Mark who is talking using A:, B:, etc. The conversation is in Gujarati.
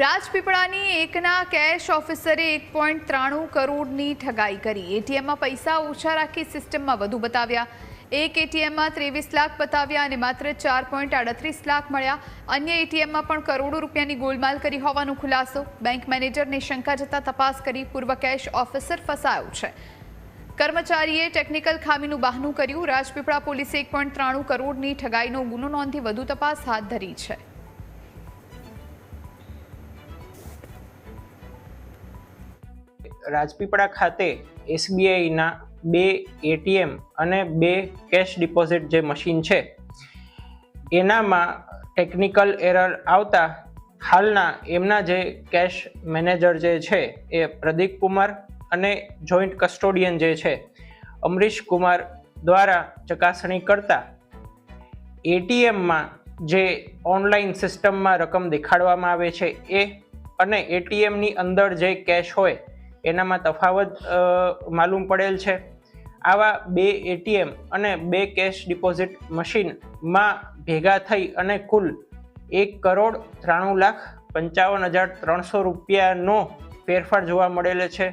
A: રાજપીપળાની એકના કેશ ઓફિસરે એક પોઈન્ટ ત્રાણું કરોડની ઠગાઈ કરી. એટીએમમાં પૈસા ઓછા રાખી સિસ્ટમમાં વધુ બતાવ્યા. એક એટીએમમાં ત્રેવીસ લાખ બતાવ્યા અને માત્ર ચાર પોઈન્ટ આડત્રીસ લાખ મળ્યા. અન્ય એટીએમમાં પણ કરોડો રૂપિયાની ગોલમાલ કરી હોવાનો ખુલાસો. બેંક મેનેજરને શંકા જતા તપાસ કરી પૂર્વ કેશ ઓફિસર ફસાયો છે. કર્મચારીએ ટેકનિકલ ખામીનું બહાનું કર્યું. રાજપીપળા પોલીસે એક પોઈન્ટ ત્રાણું કરોડની ઠગાઈનો ગુનો નોંધી વધુ તપાસ હાથ ધરી છે.
B: રાજપીપળા ખાતે એસબીઆઈના બે એટીએમ અને બે કેશ ડિપોઝિટ જે મશીન છે, એનામાં ટેકનિકલ એરર આવતા હાલના એમના જે કેશ મેનેજર જે છે એ પ્રદીપ કુમાર અને જોઈન્ટ કસ્ટોડિયન જે છે અમરીશ કુમાર દ્વારા ચકાસણી કરતા એટીએમમાં જે ઓનલાઈન સિસ્ટમમાં રકમ દેખાડવામાં આવે છે એ અને એટીએમની અંદર જે કેશ હોય એનામાં તફાવત માલુમ પડેલ છે. આવા બે એટીએમ અને બે કેશ ડિપોઝિટ મશીનમાં ભેગા થઈ અને કુલ એક કરોડ ત્રાણું લાખ પંચાવન હજાર ત્રણસો રૂપિયાનો ફેરફાર જોવા મળેલો છે.